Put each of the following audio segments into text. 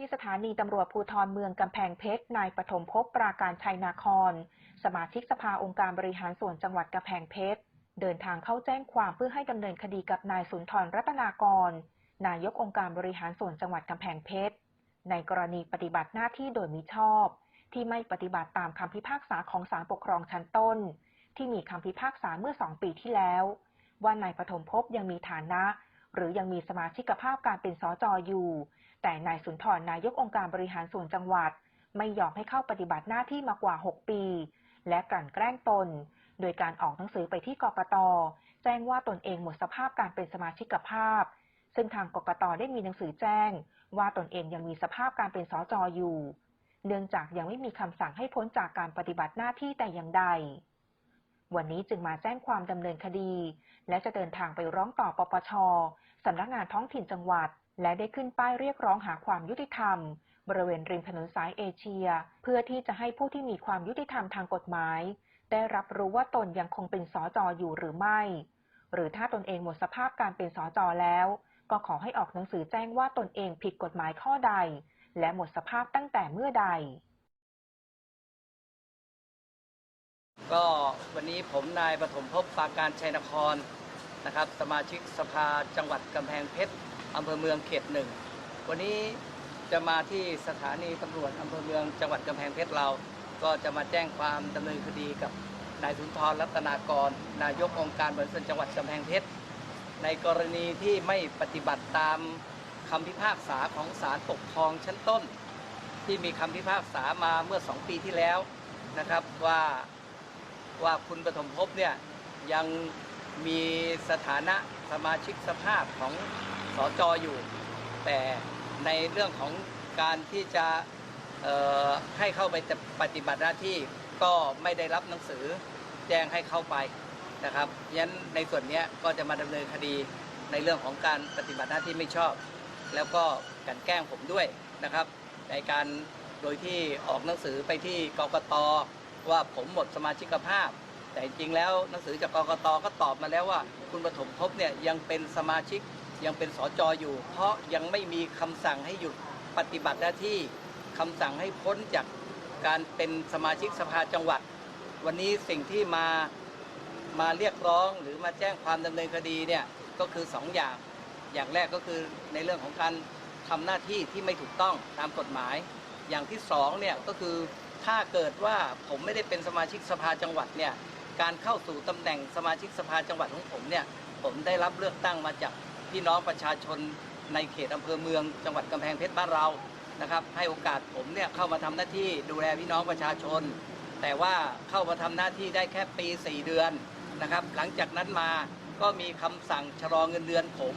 ที่สถานีตำรวจภูธรเมืองกำแพงเพชร นายปฐมภพปราการชัยนาคร สมาชิกสภาองค์การบริหารส่วนจังหวัดกำแพงเพชร เดินทางเข้าแจ้งความเพื่อให้ดำเนินคดีกับนายสุนทรรัตนากร นายกองค์การบริหารส่วนจังหวัดกำแพงเพชร ในกรณีปฏิบัติหน้าที่โดยมิชอบ ที่ไม่ปฏิบัติตามคำพิพากษาของศาลปกครองชั้นต้น ที่มีคำพิพากษาเมื่อสองปีที่แล้ว ว่านายปฐมภพยังมีฐานะ หรือยังมีสมาชิกภาพการเป็นสจอยู่ แต่นายสุนทรนายกองค์การบริหารส่วนจังหวัด ไม่ยอมให้เข้าปฏิบัติหน้าที่มากว่า 6 ปี และกลั่นแกล้งตน โดยการออกหนังสือไปที่กกต แจ้งว่าตนเองหมดสภาพการเป็นสมาชิกภาพ ซึ่งทางกกตได้มีหนังสือแจ้ง ว่าตนเองยังมีสภาพการเป็นสจอยู่ เนื่องจากยังไม่มีคำสั่งให้พ้นจากการปฏิบัติหน้าที่แต่อย่างใด วันนี้จึงมาแจ้งความดำเนินคดี และจะเดินทางไปร้องต่อปปชสำนักงานท้องถิ่นจังหวัด และได้ขึ้นป้ายเรียกร้องหาความยุติธรรม บริเวณริมถนนสายเอเชีย เพื่อที่จะให้ผู้ที่มีความยุติธรรมทางกฎหมาย ได้รับรู้ว่าตนยังคงเป็นสอจออยู่หรือไม่ หรือถ้าตนเองหมดสภาพการเป็นสอจอแล้ว ก็ขอให้ออกหนังสือแจ้งว่าตนเองผิดกฎหมายข้อใด และหมดสภาพตั้งแต่เมื่อใด ก็วันนี้ผมนายปฐมภพปาการชัยนครนะครับ สมาชิกสภาจังหวัดกำแพงเพชรอำเภอเมืองเขตหนึ่ง วันนี้จะมาที่สถานีตำรวจอำเภอเมืองจังหวัดกำแพงเพชรเรา ก็จะมาแจ้งความดำเนินคดีกับนายสุนทรรัตนากร นายกองค์การบริหารส่วนจังหวัดกำแพงเพชรในกรณีที่ไม่ปฏิบัติตามคำพิพากษาของศาลปกครองชั้นต้น ที่มีคำพิพากษามาเมื่อ 2 ปีที่แล้วนะครับว่า ว่าคุณปฐมภพเนี่ยยังมีสถานะสมาชิกสภาพของสอจออยู่ แต่ในเรื่องของการที่จะให้เข้าไปปฏิบัติหน้าที่ก็ไม่ได้รับหนังสือแจ้งให้เข้าไปนะครับยันในส่วนนี้ก็จะมาดำเนินคดีในเรื่องของการปฏิบัติหน้าที่ไม่ชอบ แล้วก็กันแกล้งผมด้วยนะครับ ในการโดยที่ออกหนังสือไปที่กกต ว่าผมหมดสมาชิกภาพ แต่จริงๆแล้วหนังสือจากกกตก็ตอบมาแล้วว่า คุณปฐมภพเนี่ยยังเป็นสมาชิกยังเป็นสจอยู่ เพราะยังไม่มีคำสั่งให้หยุดปฏิบัติหน้าที่คำสั่งให้พ้นจากการเป็นสมาชิกสภาจังหวัด วันนี้สิ่งที่มามาเรียกร้องหรือมาแจ้งความดำเนินคดีเนี่ยก็คือสองอย่าง อย่างแรกก็คือในเรื่องของการทำหน้าที่ที่ไม่ถูกต้องตามกฎหมาย อย่างที่สองเนี่ยก็คือ ถ้าเกิดว่าผมไม่ได้เป็นสมาชิกสภาจังหวัดเนี่ย การเข้าสู่ตำแหน่งสมาชิกสภาจังหวัดของผมเนี่ย ผมได้รับเลือกตั้งมาจากพี่น้องประชาชนในเขตอำเภอเมือง จังหวัดกำแพงเพชรบ้านเรา นะครับ ให้โอกาสผมเนี่ยเข้ามาทำหน้าที่ดูแลพี่น้องประชาชน แต่ว่าเข้ามาทำหน้าที่ได้แค่ปี 4 เดือนนะครับ หลังจากนั้นมาก็มีคำสั่งชะลอเงินเดือนผม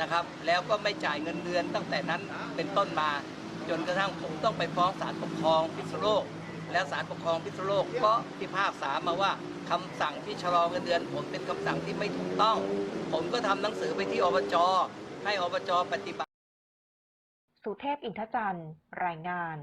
นะครับ แล้วก็ไม่จ่ายเงินเดือนตั้งแต่นั้นเป็นต้นมา จนกระทั่งผมต้องไปฟ้องศาลปกครองพิษณุโลก แล้วศาลปกครองพิษณุโลกก็พิพากษามาว่าคำสั่งที่ชะลอเงินเดือน ผมเป็นคำสั่งที่ไม่ถูกต้อง ผมก็ทำหนังสือไปที่อบจให้อบจปฏิบัติ สุเทพอินทจันทร์รายงาน